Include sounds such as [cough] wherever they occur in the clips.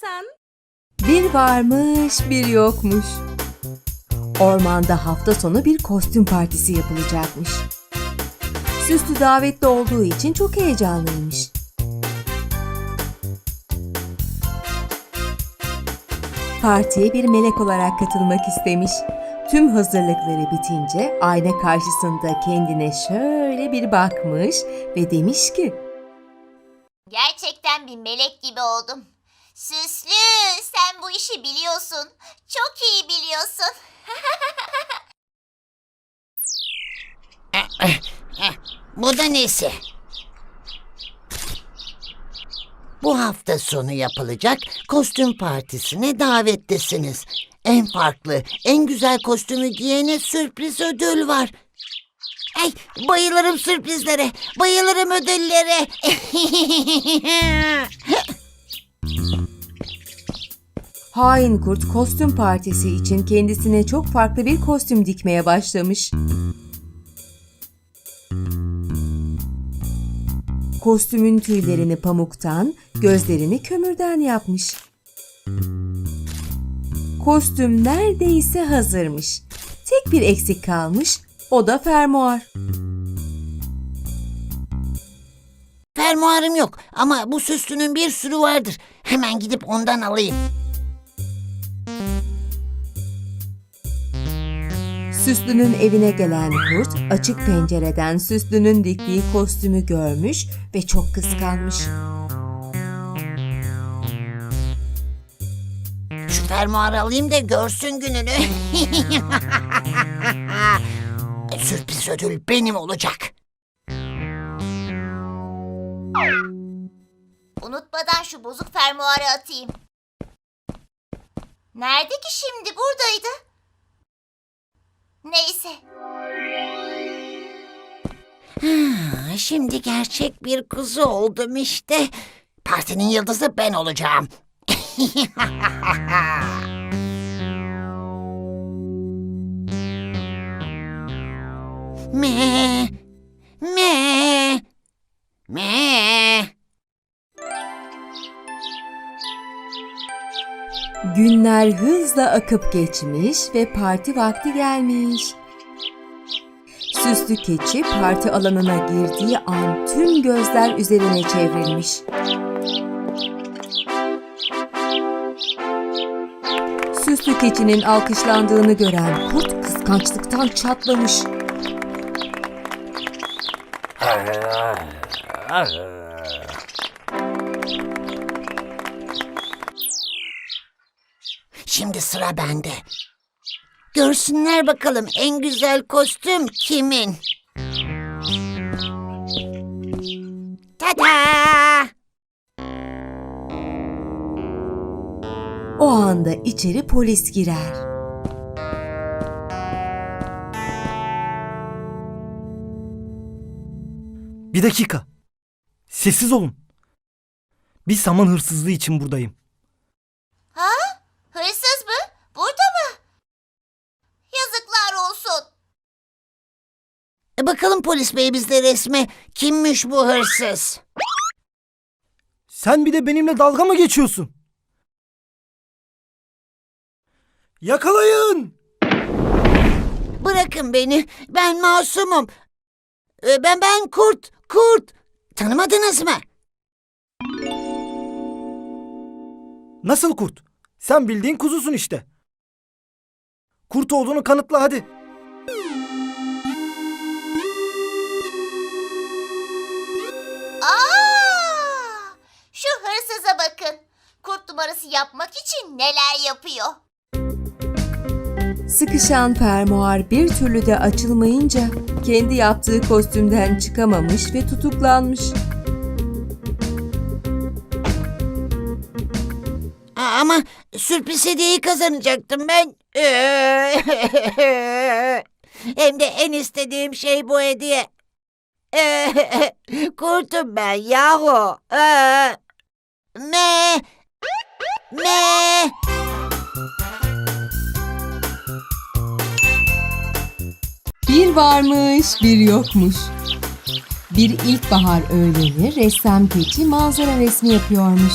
sen? Bir varmış, bir yokmuş. Ormanda hafta sonu bir kostüm partisi yapılacakmış. Süslü davetli olduğu için çok heyecanlıymış. Partiye bir melek olarak katılmak istemiş. Tüm hazırlıkları bitince ayna karşısında kendine şöyle bir bakmış ve demiş ki Gerçekten bir melek gibi oldum. Süslü, sen bu işi biliyorsun. Çok iyi biliyorsun. [laughs] Bu da nesi? Bu hafta sonu yapılacak kostüm partisine davetlisiniz. En farklı, en güzel kostümü giyene sürpriz ödül var. Ay, bayılırım sürprizlere, bayılırım ödüllere. [laughs] Hain kurt kostüm partisi için kendisine çok farklı bir kostüm dikmeye başlamış. Kostümün tüylerini pamuktan, gözlerini kömürden yapmış. Kostüm neredeyse hazırmış. Tek bir eksik kalmış, o da fermuar. Fermuarım yok ama bu süslünün bir sürü vardır. Hemen gidip ondan alayım. Süslü'nün evine gelen kurt açık pencereden Süslü'nün diktiği kostümü görmüş ve çok kıskanmış. Şu fermuarı alayım da görsün gününü. [laughs] Sürpriz ödül benim olacak. Unutmadan şu bozuk fermuarı atayım. Nerede ki şimdi? Buradaydı. Neyse. Ha, Şimdi gerçek bir kuzu oldum işte. Partinin yıldızı ben olacağım. [laughs] me, me, me. Günler hızla akıp geçmiş ve parti vakti gelmiş. Süslü keçi parti alanına girdiği an tüm gözler üzerine çevrilmiş. Süslü keçinin alkışlandığını gören kurt kıskançlıktan çatlamış. Şimdi sıra bende. Görsünler bakalım en güzel kostüm kimin? Tada! O anda içeri polis girer. Bir dakika. Sessiz olun. Bir saman hırsızlığı için buradayım. Ha? Hırsız mı? Burada mı? Yazıklar olsun. E bakalım polis bey bizde resme kimmiş bu hırsız? Sen bir de benimle dalga mı geçiyorsun? Yakalayın! Bırakın beni. Ben masumum. E, Ben ben kurt, kurt. Tanımadınız mı? Nasıl kurt? Sen bildiğin kuzusun işte. Kurt olduğunu kanıtla hadi. Numarası yapmak için neler yapıyor. Sıkışan fermuar bir türlü de açılmayınca kendi yaptığı kostümden çıkamamış ve tutuklanmış. Aa, Ama sürpriz hediyeyi kazanacaktım ben. [laughs] Hem de en istediğim şey bu hediye. [laughs] Kurtum ben yahu. [laughs] Me. Me. Bir varmış, bir yokmuş. Bir ilkbahar öğleni ressam keçi manzara resmi yapıyormuş.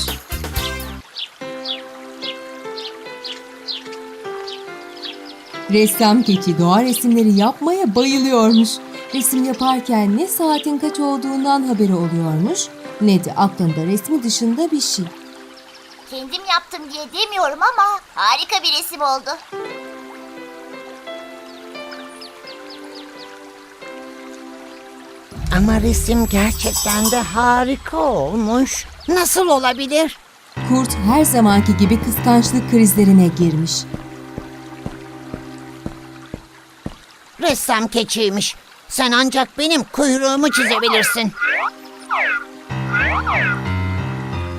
Ressam keçi doğa resimleri yapmaya bayılıyormuş. Resim yaparken ne saatin kaç olduğundan haberi oluyormuş ne de aklında resmi dışında bir şey. Kendim yaptım diye demiyorum ama harika bir resim oldu. Ama resim gerçekten de harika olmuş. Nasıl olabilir? Kurt her zamanki gibi kıskançlık krizlerine girmiş. Ressam keçiymiş. Sen ancak benim kuyruğumu çizebilirsin.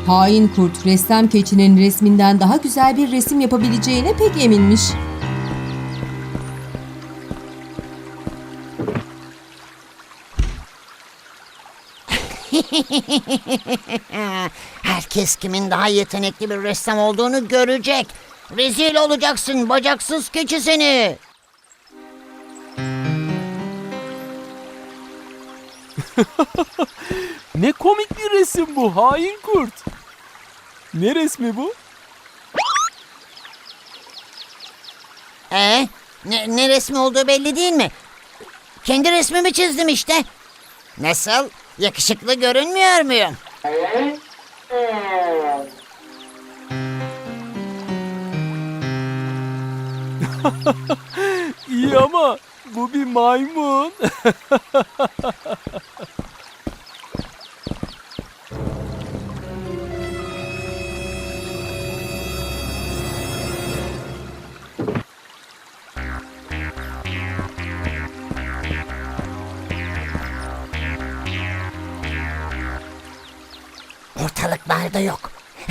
Hain kurt ressam keçinin resminden daha güzel bir resim yapabileceğine pek eminmiş. [laughs] Herkes kimin daha yetenekli bir ressam olduğunu görecek. Rezil olacaksın bacaksız keçi seni. [laughs] Ne komik bir resim bu hain kurt. Ne resmi bu? Ee, ne, ne resmi olduğu belli değil mi? Kendi resmimi çizdim işte. Nasıl? Yakışıklı görünmüyor muyum? [laughs] İyi ama bu bir maymun. [laughs]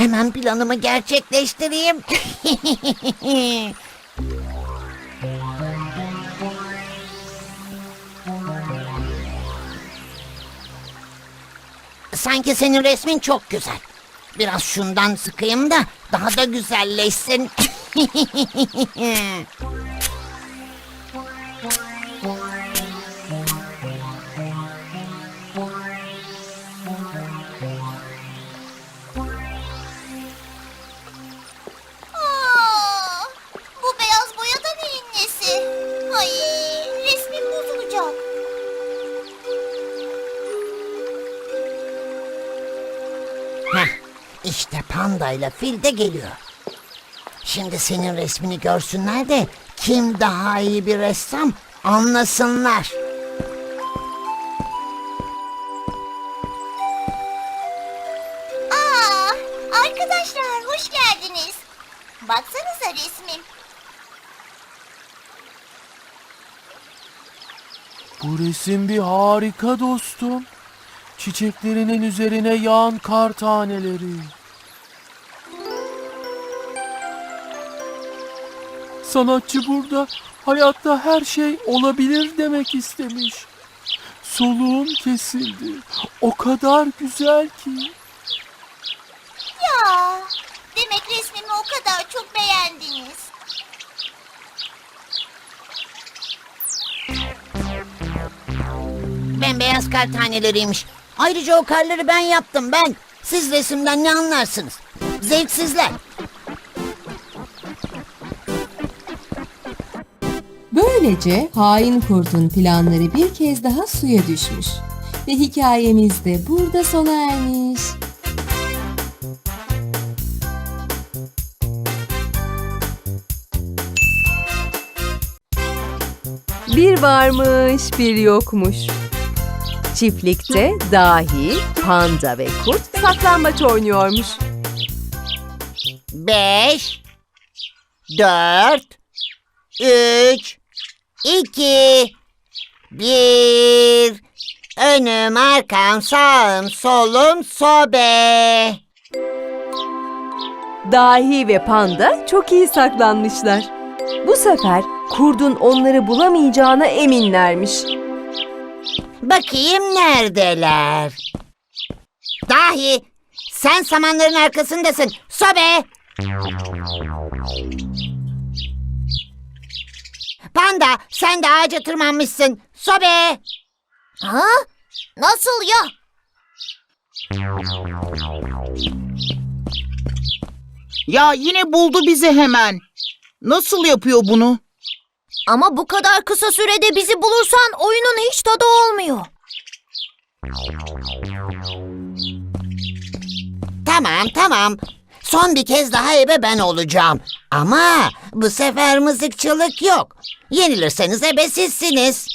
Hemen planımı gerçekleştireyim. [laughs] Sanki senin resmin çok güzel. Biraz şundan sıkayım da daha da güzelleşsin. [laughs] ile fil de geliyor. Şimdi senin resmini görsünler de kim daha iyi bir ressam anlasınlar. Aa, arkadaşlar hoş geldiniz. Baksanıza resmim. Bu resim bir harika dostum. Çiçeklerinin üzerine yağan kar taneleri. Sanatçı burada hayatta her şey olabilir demek istemiş. Soluğum kesildi. O kadar güzel ki. Ya, demek resmimi o kadar çok beğendiniz. Bembeyaz kar taneleriymiş. Ayrıca o karları ben yaptım ben. Siz resimden ne anlarsınız? Zevksizler. Böylece hain kurtun planları bir kez daha suya düşmüş. Ve hikayemiz de burada sona ermiş. Bir varmış, bir yokmuş. Çiftlikte dahi, panda ve kurt saklambaç oynuyormuş. Beş, dört, üç, iki, bir. Önüm, arkam, sağım, solum, sobe. Dahi ve panda çok iyi saklanmışlar. Bu sefer kurdun onları bulamayacağına eminlermiş. Bakayım neredeler? Dahi, sen samanların arkasındasın. Sobe! Panda, sen de ağaca tırmanmışsın. Sobe! Ha? Nasıl ya? Ya yine buldu bizi hemen. Nasıl yapıyor bunu? Ama bu kadar kısa sürede bizi bulursan oyunun hiç tadı olmuyor. Tamam tamam. Son bir kez daha ebe ben olacağım. Ama bu sefer mızıkçılık yok. Yenilirseniz ebe sizsiniz.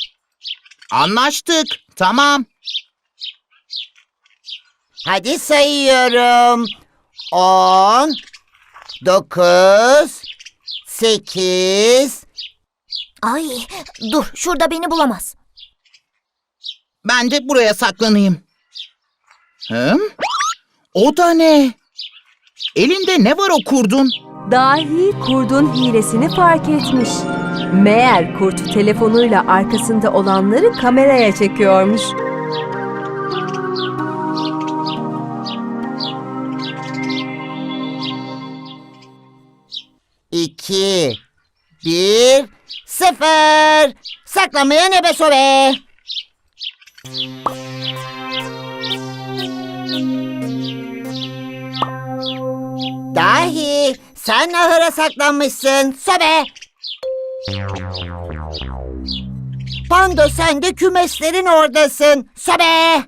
Anlaştık. Tamam. Hadi sayıyorum. On, dokuz, sekiz, Ay dur şurada beni bulamaz. Ben de buraya saklanayım. Hım? O da ne? Elinde ne var o kurdun? Dahi kurdun hilesini fark etmiş. Meğer kurt telefonuyla arkasında olanları kameraya çekiyormuş. iki, bir, sıfır. Saklanmayan ebe sobe. Dahi sen ahıra saklanmışsın sobe. Pando sen de kümeslerin oradasın sobe.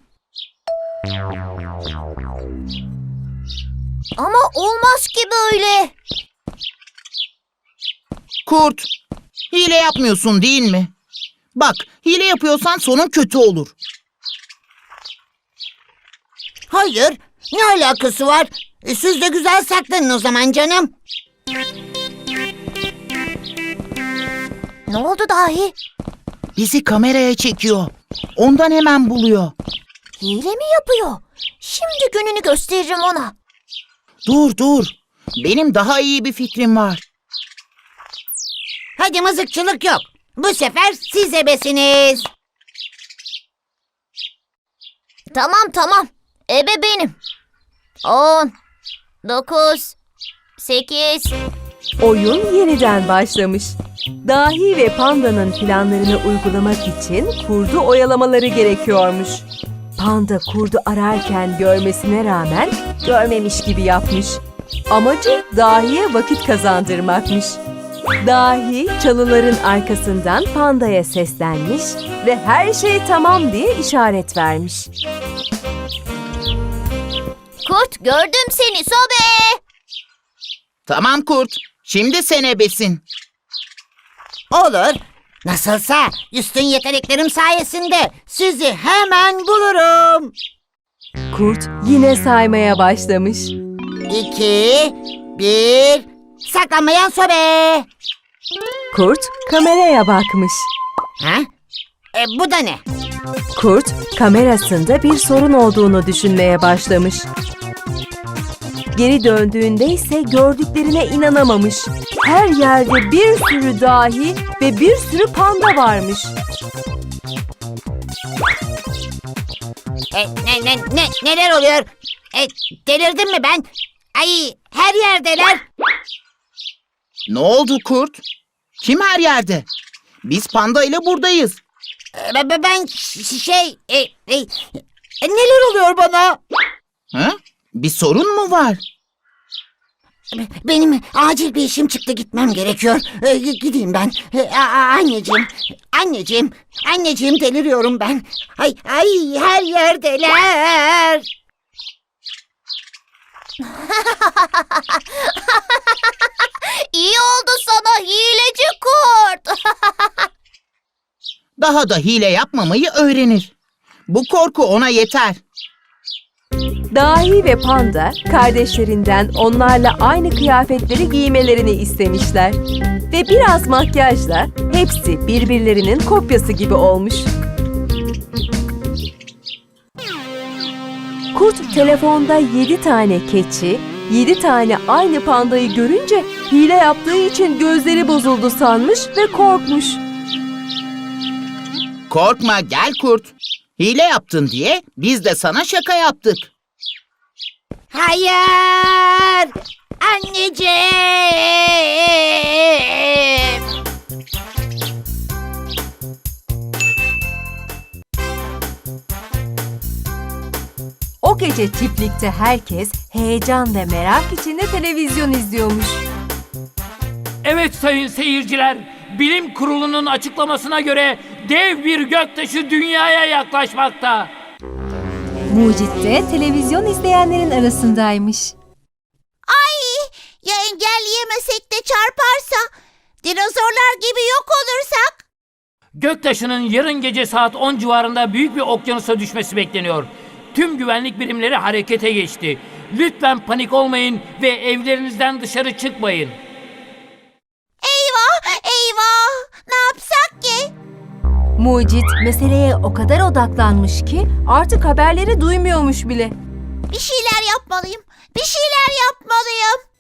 Ama olmaz ki böyle. Kurt. Hile yapmıyorsun değil mi? Bak, hile yapıyorsan sonun kötü olur. Hayır ne alakası var? E, Siz de güzel saklanın o zaman canım. Ne oldu dahi? Bizi kameraya çekiyor. Ondan hemen buluyor. Hile mi yapıyor? Şimdi gününü gösteririm ona. Dur dur. Benim daha iyi bir fikrim var. Hadi mızıkçılık yok. Bu sefer siz ebesiniz. Tamam tamam. Ebe benim. On, dokuz, sekiz. Oyun yeniden başlamış. Dahi ve pandanın planlarını uygulamak için kurdu oyalamaları gerekiyormuş. Panda kurdu ararken görmesine rağmen görmemiş gibi yapmış. Amacı dahiye vakit kazandırmakmış. Dahi çalıların arkasından pandaya seslenmiş ve her şey tamam diye işaret vermiş. Kurt gördüm seni sobe. Tamam kurt. Şimdi sen ebesin. Olur. Nasılsa üstün yeteneklerim sayesinde sizi hemen bulurum. Kurt yine saymaya başlamış. İki, bir, saklanmayan sobe. Kurt kameraya bakmış. Ha? E, bu da ne? Kurt kamerasında bir sorun olduğunu düşünmeye başlamış. Geri döndüğünde ise gördüklerine inanamamış. Her yerde bir sürü dahi ve bir sürü panda varmış. E, ne, ne, ne, neler oluyor? E, delirdim mi ben? Ay, her yerdeler. Ne oldu kurt? Kim her yerde? Biz panda ile buradayız. E, ben- şey, e, e, e, neler oluyor bana? Ha? Bir sorun mu var? Benim acil bir işim çıktı gitmem gerekiyor. Ee, gideyim ben. Ee, a- a- anneciğim, anneciğim, anneciğim deliriyorum ben. Ay, ay her yerdeler. [laughs] İyi oldu sana hileci kurt. [laughs] Daha da hile yapmamayı öğrenir. Bu korku ona yeter. Dahi ve panda kardeşlerinden onlarla aynı kıyafetleri giymelerini istemişler. Ve biraz makyajla hepsi birbirlerinin kopyası gibi olmuş. Kurt telefonda 7 tane keçi, 7 tane aynı pandayı görünce hile yaptığı için gözleri bozuldu sanmış ve korkmuş. Korkma gel kurt. Hile yaptın diye biz de sana şaka yaptık. Hayır, anneciğim. O gece çiftlikte herkes heyecan ve merak içinde televizyon izliyormuş. Evet sayın seyirciler, bilim kurulunun açıklamasına göre dev bir göktaşı dünyaya yaklaşmakta. Mucit de televizyon izleyenlerin arasındaymış. Ay ya engelleyemesek de çarparsa? Dinozorlar gibi yok olursak? Göktaşının yarın gece saat 10 civarında büyük bir okyanusa düşmesi bekleniyor. Tüm güvenlik birimleri harekete geçti. Lütfen panik olmayın ve evlerinizden dışarı çıkmayın. Mucit meseleye o kadar odaklanmış ki artık haberleri duymuyormuş bile. Bir şeyler yapmalıyım. Bir şeyler yapmalıyım.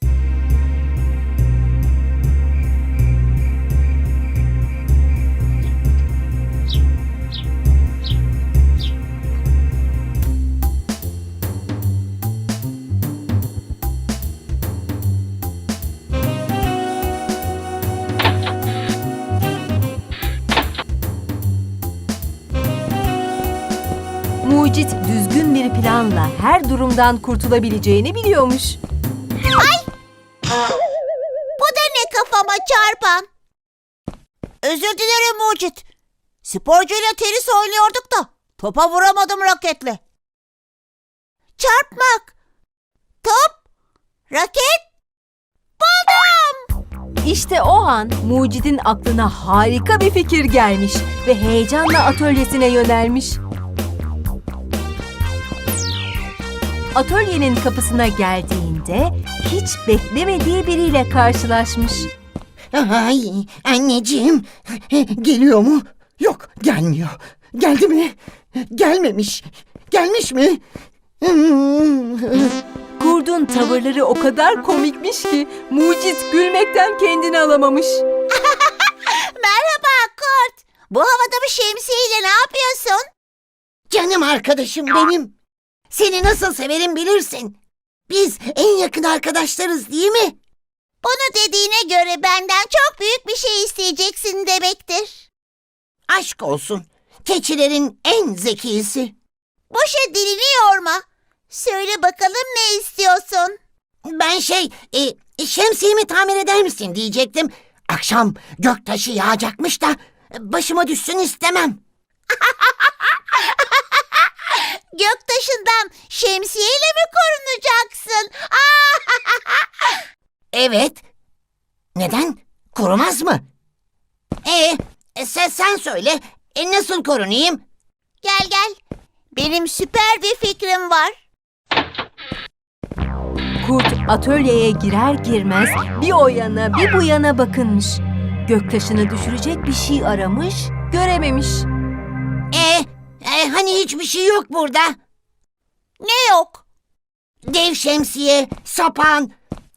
Bir planla her durumdan kurtulabileceğini biliyormuş. Bu da ne kafama çarpan? Özür dilerim Mucit. Sporcuyla tenis oynuyorduk da topa vuramadım raketle. Çarpmak. Top. Raket. Buldum. İşte o an Mucit'in aklına harika bir fikir gelmiş ve heyecanla atölyesine yönelmiş. Atölyenin kapısına geldiğinde hiç beklemediği biriyle karşılaşmış. Ay anneciğim geliyor mu? Yok gelmiyor. Geldi mi? Gelmemiş. Gelmiş mi? Kurdun tavırları o kadar komikmiş ki Mucit gülmekten kendini alamamış. [laughs] Merhaba Kurt. Bu havada bir şemsiyeyle ne yapıyorsun? Canım arkadaşım benim. Seni nasıl severim bilirsin. Biz en yakın arkadaşlarız değil mi? Bunu dediğine göre benden çok büyük bir şey isteyeceksin demektir. Aşk olsun. Keçilerin en zekisi. Boşa dilini yorma. Söyle bakalım ne istiyorsun? Ben şey, e, şemsiyemi tamir eder misin diyecektim. Akşam göktaşı yağacakmış da başıma düşsün istemem. [laughs] Göktaşından şemsiyeyle mi korunacaksın? [laughs] Evet. Neden? Korumaz mı? Ee, sen, sen söyle. E, nasıl korunayım? Gel gel. Benim süper bir fikrim var. Kurt atölyeye girer girmez bir o yana bir bu yana bakınmış. Göktaşını düşürecek bir şey aramış, görememiş. Hani hiçbir şey yok burada. Ne yok? Dev şemsiye, sapan,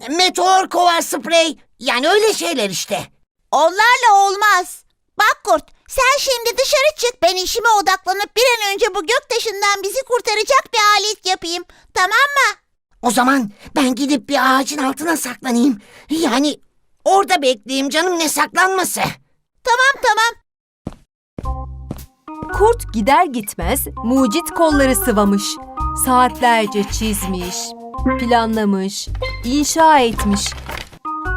meteor kovar sprey. Yani öyle şeyler işte. Onlarla olmaz. Bak Kurt, sen şimdi dışarı çık. Ben işime odaklanıp bir an önce bu göktaşından bizi kurtaracak bir alet yapayım. Tamam mı? O zaman ben gidip bir ağacın altına saklanayım. Yani orada bekleyeyim canım ne saklanması. Tamam tamam. Kurt gider gitmez mucit kolları sıvamış. Saatlerce çizmiş, planlamış, inşa etmiş.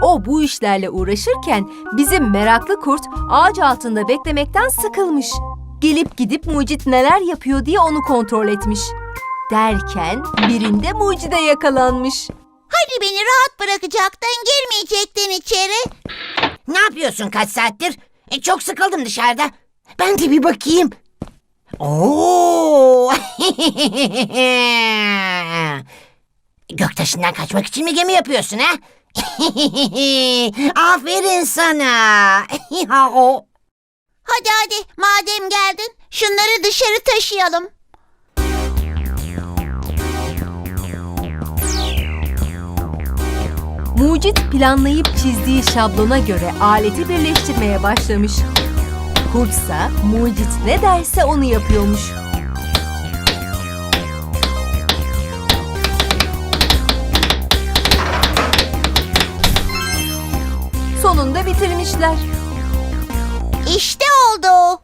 O bu işlerle uğraşırken bizim meraklı kurt ağaç altında beklemekten sıkılmış. Gelip gidip mucit neler yapıyor diye onu kontrol etmiş. Derken birinde mucide yakalanmış. Hadi beni rahat bırakacaktın, girmeyecektin içeri. Ne yapıyorsun kaç saattir? E, çok sıkıldım dışarıda. Ben de bir bakayım. Oo! [laughs] Göktaşından kaçmak için mi gemi yapıyorsun ha? [laughs] Aferin sana. [laughs] Hadi hadi, madem geldin, şunları dışarı taşıyalım. Mucit planlayıp çizdiği şablona göre aleti birleştirmeye başlamış. Kurtsa Mucit ne derse onu yapıyormuş. Sonunda bitirmişler. İşte oldu.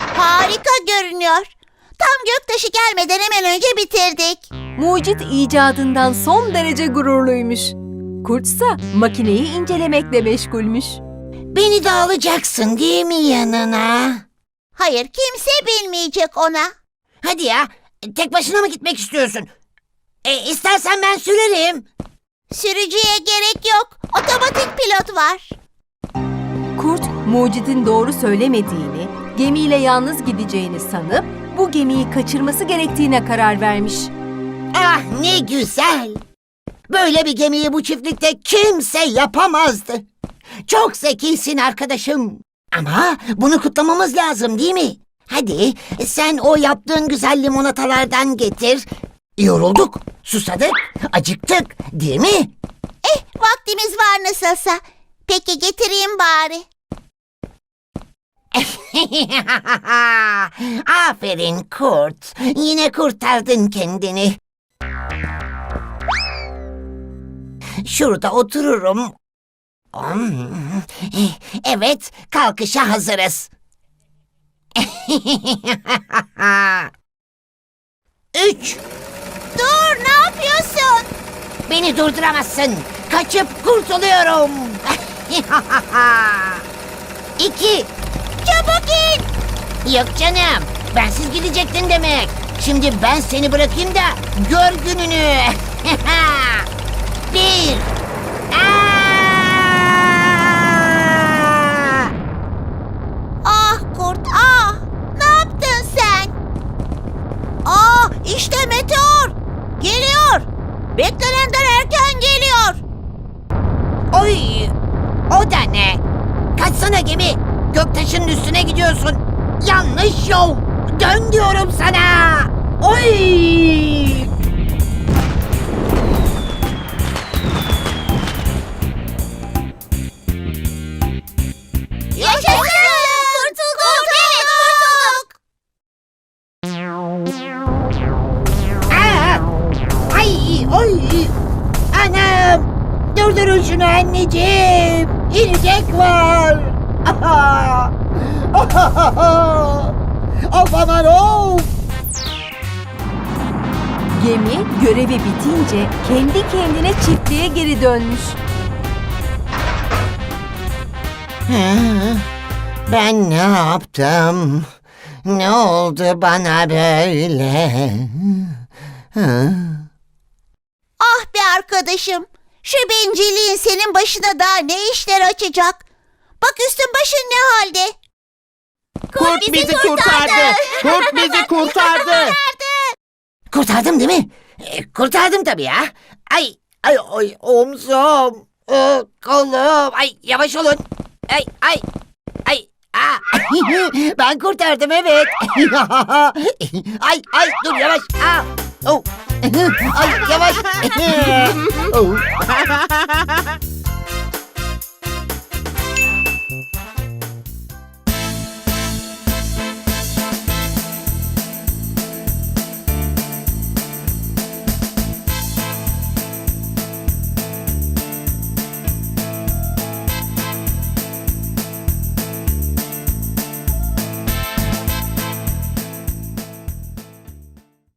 Harika görünüyor. Tam göktaşı gelmeden hemen önce bitirdik. Mucit icadından son derece gururluymuş. Kurtsa makineyi incelemekle meşgulmüş. Beni de alacaksın değil mi yanına? Hayır kimse bilmeyecek ona. Hadi ya, tek başına mı gitmek istiyorsun? E, istersen ben sürerim. Sürücüye gerek yok. Otomatik pilot var. Kurt, mucidin doğru söylemediğini, gemiyle yalnız gideceğini sanıp bu gemiyi kaçırması gerektiğine karar vermiş. Ah ne güzel. Böyle bir gemiyi bu çiftlikte kimse yapamazdı. Çok zekisin arkadaşım. Ama bunu kutlamamız lazım değil mi? Hadi sen o yaptığın güzel limonatalardan getir. Yorulduk, susadık, acıktık değil mi? Eh vaktimiz var nasılsa. Peki getireyim bari. [laughs] Aferin kurt. Yine kurtardın kendini. Şurada otururum. Evet, kalkışa hazırız. [laughs] Üç. Dur ne yapıyorsun? Beni durduramazsın. Kaçıp kurtuluyorum. [laughs] İki. Çabuk in. Yok canım. Bensiz gidecektin demek. Şimdi ben seni bırakayım da gör gününü. [laughs] Bir. Aa! Ah kurt ah. Ne yaptın sen? Ah işte meteor. Geliyor. Beklenenden erken geliyor. Oy! O da ne? Kaçsana gemi. Göktaşının üstüne gidiyorsun. Yanlış yol. Dön diyorum sana. Oy! Ay! Anam! Durdurun şunu anneciğim. İnecek var. Aha! of aman of! Gemi görevi bitince kendi kendine çiftliğe geri dönmüş. Ben ne yaptım? Ne oldu bana böyle? Ah be arkadaşım. Şu bencilliğin senin başına daha ne işler açacak? Bak üstün başın ne halde? Kurt bizi kurtardı. Kurt [laughs] bizi kurtardı. Kurtardım değil mi? E, kurtardım tabii ya. Ay, ay, ay omzum, o, kolum, ay yavaş olun. Ay, ay, ay. Aa. [laughs] ben kurtardım evet. [laughs] ay, ay dur yavaş. Aa. Oh. Ay yavaş. [laughs] [laughs]